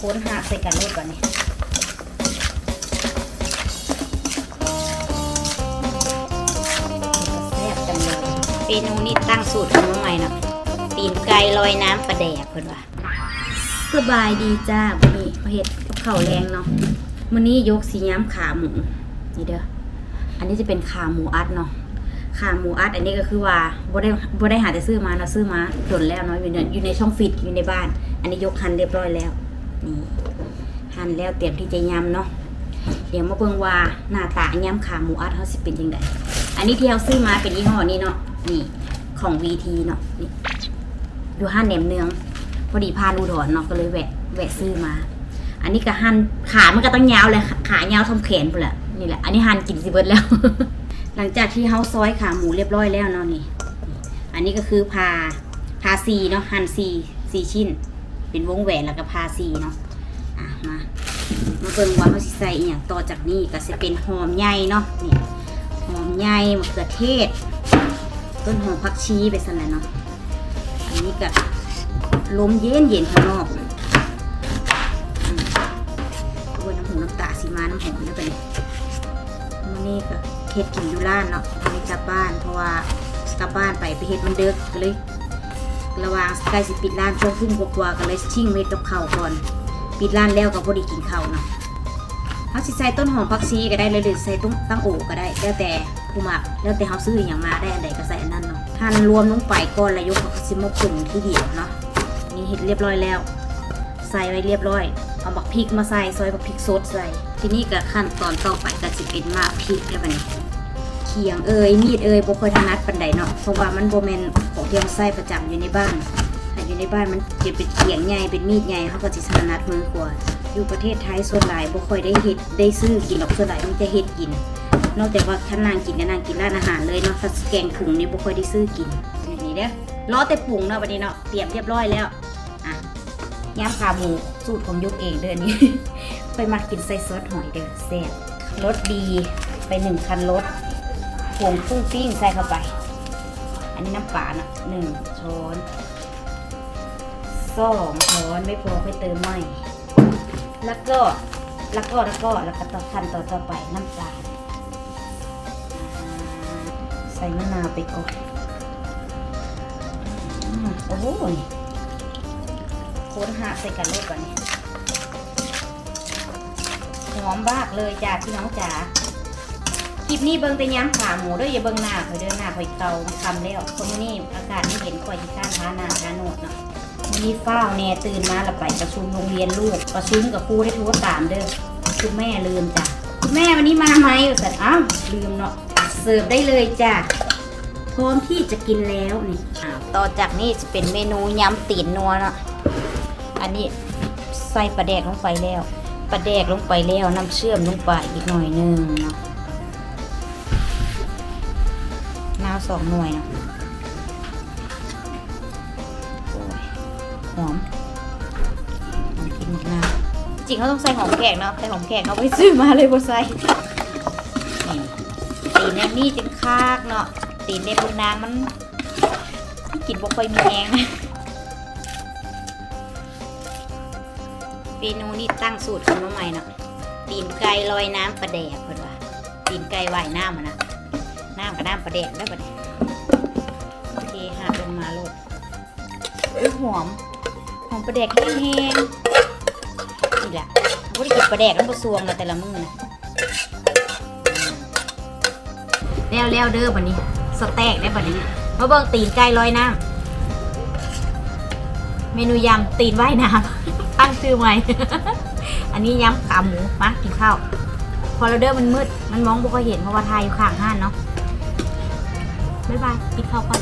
ค้นหักใส่กันรถก่อนนี่เลยเมนูนี้ตั้งสูตรขึ้นมาใหม่เนาะตีนไก่ลอยน้ำปลาแดกเพิ่นว่าสบายดีจ้าวันนี้เฮ็ดกับข้าวแรงเนาะมื้อนี้ยกสีย้ำขาหมูนี่เด้ออันนี้จะเป็นขาหมูอัดเนาะขาหมูอัดอันนี้ก็คือว่าบ่ได้บ่ได้หาแต่ซื้อมาเนาะซื้อมาจนแล้วเนาะอยู่ในอยู่ในช่องฟิตอยู่ในบ้าน อันนี้ยกหันเรียบร้อยแล้ว นี่หั่นแล้วเตรียมที่จะยำเนาะเดี๋ยวมาเบิ่งว่าหน้าตายำขาหมูอัดเขาสิเป็นยังไงอันนี้ที่เราซื้อมาเป็นยี่ห้อนี้เนาะนี่ของ VT เนาะนี่ดูห้านแหนมเนือง พอดีพานอุดรเนาะก็เลยแวะแวะซื้อมา อันนี้ก็หั่นขามันก็ต้องยาวเลยขายาวทำแขนพุ่นแหละนี่แหละอันนี้หั่นกินสิเบิดแล้ว หลังจากที่เฮาซอยขาหมูเรียบร้อยแล้วเนาะนี่ อันนี้ก็คือพาพาซีเนาะหั่นซีซีชิ้น เป็นวงแหวนแล้วก็พาซีเนาะอะมามาเบิ่งว่าเขาสิใส่อย่างต่อจากนี้ก็จะเป็นหอมใหญ่เนาะนี่หอมใหญ่มะเขือเทศ ต้นหอมผักชีไปสั่นแหละเนาะอันนี้ก็ลมเย็นเย็นข้างนอกอืมโอ้ยน้ำหูน้ำตาสีมาน้ำหอมเนี่ยไปเลยมื่อนี้ก็เฮ็ดกินอยู่ร้านเนาะทำให้กลับบ้านเพราะว่ากลับบ้านไปไปเฮ็ดมันเดึกก็เลย ระว่างใกล้สิปิดร้านช่วงทุ่มกว่าๆก็เลยชิ่งเม็ดกับข้าก่อน ปิดร้านแล้วก็พอดีกินเข้าเนาะเขาสิใส่ต้นหอมผักชีก็ได้เลยหรือใส่ต้งตั้งโอก็ได้แล้วแต่ผู้มักแล้วแต่เขาซื้ออย่างมาได้อันใดก็ใส่อันนั้นเนาะหั่นรวมลงไปก่อนแล้วยกเขาก็สิมาปรุงที่เดียวเนาะนี่เห็ดเรียบร้อยแล้ว ใส่ไว้เรียบร้อยเอาบักพริกมาใส่ซอยบักพริกสดใส่ทีนี้ก็ขั้นตอนต่อไปก็สิเป็นมากพริกแล้วบัดนี้ ขียงเอ่ยมีดเอ่ยบ่ค่อยถนัดปานใดเนาะเพราะว่ามันบ่แม่นของที่เราใส่ประจำอยู่ในบ้านถ้าอยู่ในบ้านมันจะเป็นเขียงใหญ่เป็นมีดใหญ่เขาก็จะถนัดมือกว่า อยู่ประเทศไทยส่วนหลายบ่ค่อยได้เฮ็ดได้ซื้อกินหรอกส่วนหลายมีแต่เฮ็ดกิน นอกจากว่าถ้านางกินก็นางกินร้านอาหารเลยเนาะถ้าแกงถุงนี่บ่ค่อยได้ซื้อกินอย่างนี้เด้อรอแต่ปรุงเนาะวันนี้เนาะเตรียมเรียบร้อยแล้วอะย่างขาหมูสูตรของยกเองเด้อนนี้ไปมากินใส่ซอสหอยเด้อแซ่บรสดีไปหนึ่งคันรส ผงกุ้งปิ้งใส่เข้าไป อันนี้น้ำปลานะหนึ่งช้อนสองช้อนไม่พอค่อยเติมใหม่แล้วก็แล้วก็แล้วก็แล้วก็ต่อขั้นต่อต่อไปน้ำตาลาใส่มะนาวไปก่อนโอ้โหโค้นหาใส่กันเลยก่อนนี่หอมมากเลยจ้าพี่น้องจ๋า คลิปนี้เบิ่งแต่ย้ำขาหมูด้วยอย่าเบิ่งหน้าคอยเดินหน้าคอยเกาคำแล้วเพราะมื้อนี้อากาศไม่เห็นคอยที่ข้านท้าหนาท้าโนดเนาะวันนี้ฟ้าวแน่ตื่นมาล้วไปประชุมโรงเรียนลูกประชุมกับครูได้โทรตามเด้อคุณแม่ลืมจ้ะคุณแม่วันนี้มาไหมสัตว์อ้าวลืมเนาะเสิร์ฟได้เลยจ้ะพร้อมที่จะกินแล้วนี่ต่อจากนี้จะเป็นเมนูยำตีนนัวเนาะอันนี้ใส่ปลาแดกลงไปแล้วปลาแดกลงไปแล้วน้ำเชื่อมลงไปอีกหน่อยหนึงเนาะ สองหน่วยเนาะโอ้ยหอมหอมกินหมดนะจริงเขาต้องใส่หอมแขกเนาะแต่หอมแขกเขาไปซื้อมาเลยบ่ใส่นี่ตีนแนมนี่จึงคากเนาะตีนเนบนนางมันกินบ่ค่อยมีแรงเมนูนี่ตั้งสูตรขึ้นมาใหม่เนาะตีนไก่ลอยน้ำปลาแดกเพิ่นว่าตีนไก่ว่ายน้ำอะนะน้ำกับน้ำปลาแดกแล้วบัดนี้โอเคหัก ลงมาโลดอุ๊ยหอม หอมปลาแดกแห้งๆนี่แหละเขาได้กินปลาแดกแล้วก็ซวงมาแต่ละมื้อนะแล้วแล้วเด้อบัดนี้สเต็กได้บัดนี้มาเบิ่งตีนไก่ลอยน้ำเมนูยำตีนว่ายน้ำตั้งชื่อใหม่ อันนี้ยำขาหมูมากินข้าว พอเราเด้อมันมืด มันมองบ่ค่อยเห็นเพราะว่าทายอยู่ข้างห้านเนาะบ๊ายบายกินข้าวก่อน